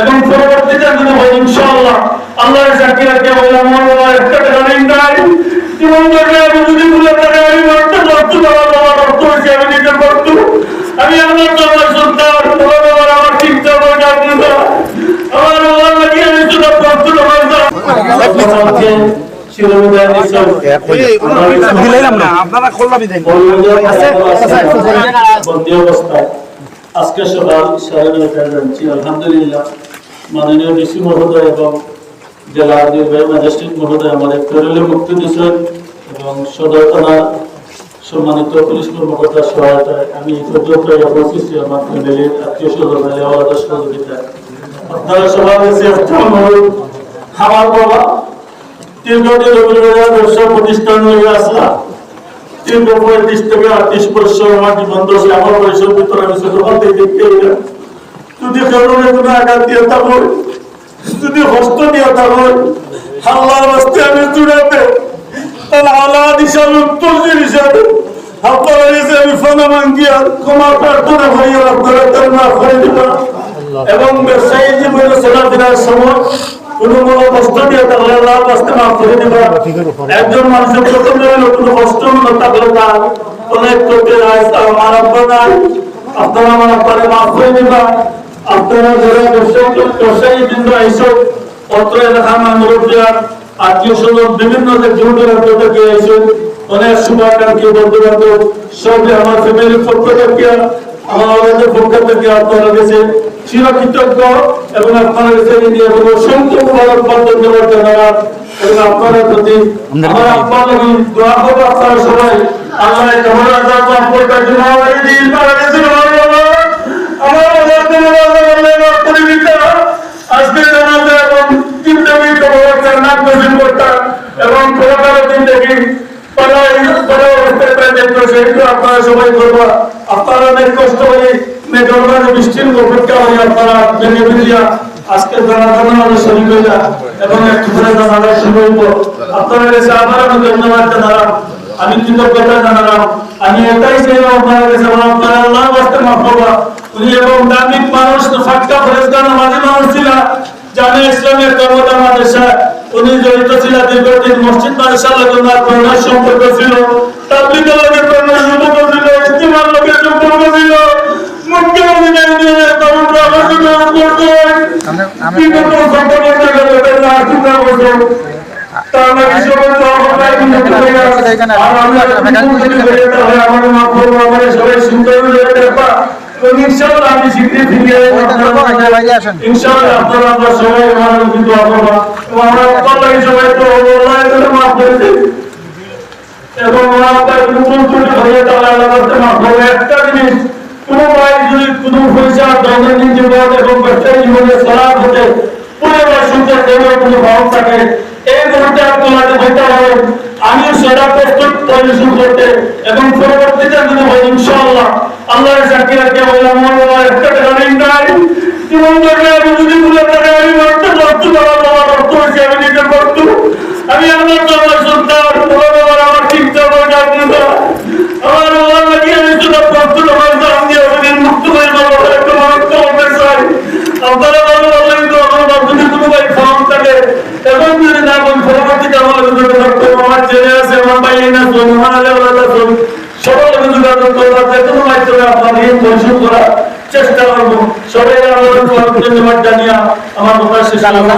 এবং পরবর্তীতে যদি হয় ইনশাআল্লাহ আল্লাহর রাখতে বললাম আমার একটা টাকা নেই জীবন ধরে আমি যদি বলে তাহলে আমি মারতে পারতো না আমার রক্ত হয়েছে আমি নিতে পারতো আমি আমার তোমার সন্তান তোমার বাবার আমার চিন্তা করে ডাকবো না আমার বাবার লাগি আমি শুধু পারতো না আমাকে শিরোবিদায় দিচ্ছেন দিলাম না আপনারা খোলাবি দেন বন্দি অবস্থায় আজকে সকাল সাড়ে আলহামদুলিল্লাহ, মাননীয় ডিসি মহোদয় এবং জেলা নির্বাহী ম্যাজিস্ট্রেট মহোদয় আমাদের তরুণে মুক্তি দিয়েছেন এবং সদর থানার সম্মানিত পুলিশ কর্মকর্তার সহায়তায় আমি পর্যন্ত আমার ফ্যামিলির আত্মীয় স্বজন আলাদা সহযোগিতায়। আপনারা সবাই কাছে আমার বাবা দীর্ঘদিন রবীন্দ্রনাথ ব্যবসা প্রতিষ্ঠান হয়ে আসলাম দীর্ঘ পঁয়ত্রিশ থেকে আটত্রিশ বছর আমার জীবন দশে আমার বয়সের ভিতরে আমি ছোটখান থেকে দেখতে এলাম যদি কারণে কোনো আঘাত দিয়ে থাকো যদি হস্ত দিয়ে থাকো আল্লাহর রাস্তে আমি জুড়াতে, তাহলে আল্লাহ হিসাবে উত্তর হিসাবে আপনারা এসে আমি ফোনা মাঙ্গিয়া ক্ষমা প্রার্থনা করি আপনারা তার না করে দিবা। এবং ব্যবসায়ী জীবনে চলাফেরার সময় কোনো কোনো কষ্ট দিয়ে থাকলে আল্লাহ রাস্তে মাফ করে দিবা একজন মানুষের প্রথম হলো কোনো কষ্ট হলো থাকলে তার অনেক করতে আমার নাই। আপনারা আমার আব্বারে মাফ করে দিবা। আপনারা যারা ব্যবসায়ী ব্যবসায়ী বৃন্দ এইসব পত্র এলাকার মুরব্বিয়ার আত্মীয় স্বজন, বিভিন্ন যে দূর থেকে এসে অনেক শুভাকাঙ্ক্ষী বন্ধু সবই আমার ফ্যামিলির পক্ষ থেকে, আমার পক্ষ থেকে আপনারা কাছে চিরকৃতজ্ঞ এবং আপনারা কাছে ঋণী এবং অসংখ্য মুবারকবাদ ধন্যবাদ জানালাম এবং আপনাদের প্রতি আমার আব্বা লাগি দোয়া করব আপনারা সবাই। আল্লাহ কেমন আজাদ মাফ করবে দিন পারা গেছে আমার বাবা আমার বাবা তোমার আজকে জানাতে এবং করতাম এবং প্রকার দিন দেখি আপনারা সবাই করবা আপনারা অনেক কষ্ট করে মেঘরবারে বৃষ্টির অপেক্ষা হয়ে আপনারা ভেঙে ফিরিয়া আজকে জানা জানা শরীর হইয়া এবং একটু করে জানালা শুরু হইব আপনারা কাছে আবার আমি ধন্যবাদ জানালাম, আমি কৃতজ্ঞতা জানালাম। আমি এটাই চাই আপনার কাছে আপনারা আল্লাহ বাস্তে মাফ করবা উনি এবং দামিক মানুষ, ফাটকা ফরেজগান মাঝে মানুষ ছিল জানে ইসলামের কর্মতা মাদ্রাসা উনি জড়িত ছিল দীর্ঘদিন মসজিদ মাদ্রাসার লোক ওনার সম্পর্ক ছিল তাবলিগের লোকের করোনার সম্পর্ক ছিল, ইস্তেমার লোকের সম্পর্ক ছিল মুখ্যমন্ত্রী ইউনিয়নের কর্মটা আমাকে গ্রহণ করতে বিগত সম্পর্ক থেকে লোকের না আসুন বছর তার নাকি সবাই তো আমরা কিন্তু আর আমরা মুখ্যমন্ত্রী হয়ে তাহলে আমাদের মাফ করব আমাদের সবাই সুন্দর হয়ে দেখবা ইনশাআল্লাহ আপনারা আমরা সবাই আমার কিন্তু এবং আমরা সবাই তো আল্লাহ তাআলা মাফ করে দেন এবং আমরা আপনার নতুন ত্রুটি হয়ে তাহলে আল্লাহ করতে মাফ করবে একটা জিনিস যদি কোনো পয়সা দৈনন্দিন জীবন এবং ব্যবসায়ী জীবনে খারাপ হতে বা সুন্দর দেওয়ার কোনো হয় আমি আমার তোমার সন্তান তোমার বাবার আমার চিন্তা করে ডাকবো না আমার বাবার লাগি আমি শুধু পারতো না আমার দাম দিয়ে আমি মুক্ত হয়ে যাব একটা মানুষ তো হবে চাই আপনারা ভালো বললেন তো আমার বাবা যদি কোনো ভাই ফর্ম থাকে এখন যদি না বল পরবর্তীতে আমার যদি ধরতো আমার ছেলে আছে আমার ভাই না শোন আমার আলে ওরা শোন সবাই আমি যোগাযোগ করব যে কোনো মাধ্যমে আপনার ঋণ পরিশোধ করার চেষ্টা করব। সবাই আমার ধন্যবাদ জানিয়া আমার কথা শেষ আলাইকুম